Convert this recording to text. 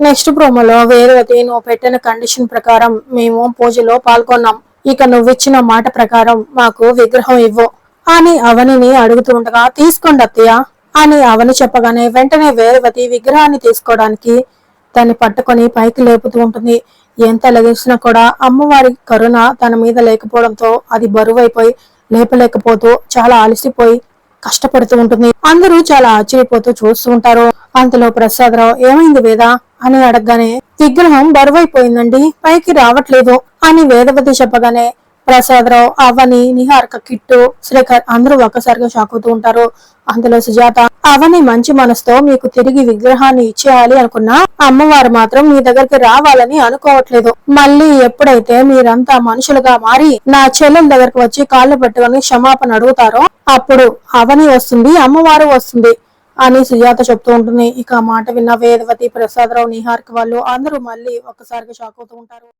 Next ప్రోమోలో వేరేది నువ్వు పెట్టిన కండిషన్ ప్రకారం మేము పూజలో పాల్గొన్నాం. ఇక నువ్విచ్చిన మాట ప్రకారం మాకు విగ్రహం ఇవ్వు. అని అవనిని అడుగుతూ ఉండగా తీసుకోండి అత్తయ్య అని అవని చెప్పగానే వెంటనే వేరవతి విగ్రహాన్ని తీసుకోవడానికి దాన్ని పట్టుకొని పైకి లేపుతూ ఉంటుంది. ఎంత లెగిసినా కూడా అమ్మవారి కరుణ తన మీద లేకపోవడంతో అది బరువైపోయి లేపలేకపోతూ చాలా అలసిపోయి కష్టపడుతూ ఉంటుంది. అందరూ చాలా ఆశ్చర్యపోతూ చూస్తూ ఉంటారు. అంతలో ప్రసాదరావు ఏమైంది వేద? అని అడగగానే విగ్రహం బరువైపోయిందండి పైకి రావట్లేదు అని వేదవతి చెప్పగానే ప్రసాదరావు అవని నిహారిక కిట్టు శ్రీకర్ అందరూ ఒక్కసారిగా షాక్ అవుతూ ఉంటారు. అందులో సుజాత అవని మంచి మనసుతో మీకు తిరిగి విగ్రహాన్ని ఇచ్చేయాలి అనుకున్నా అమ్మవారు మాత్రం మీ దగ్గరికి రావాలని అనుకోవట్లేదు. మళ్ళీ ఎప్పుడైతే మీరంతా మనుషులుగా మారి నా చెల్లెల దగ్గరకు వచ్చి కాళ్ళు పట్టుకొని క్షమాపణ అడుగుతారో అప్పుడు అవని వస్తుంది అమ్మవారు వస్తుంది. అని సుజాత చెప్తూ ఉంటుంది. ఇక మాట విన్న వేదవతి ప్రసాదరావు నిహార్క్ వాళ్ళు అందరూ మళ్ళీ ఒక్కసారిగా షాక్ అవుతూ ఉంటారు.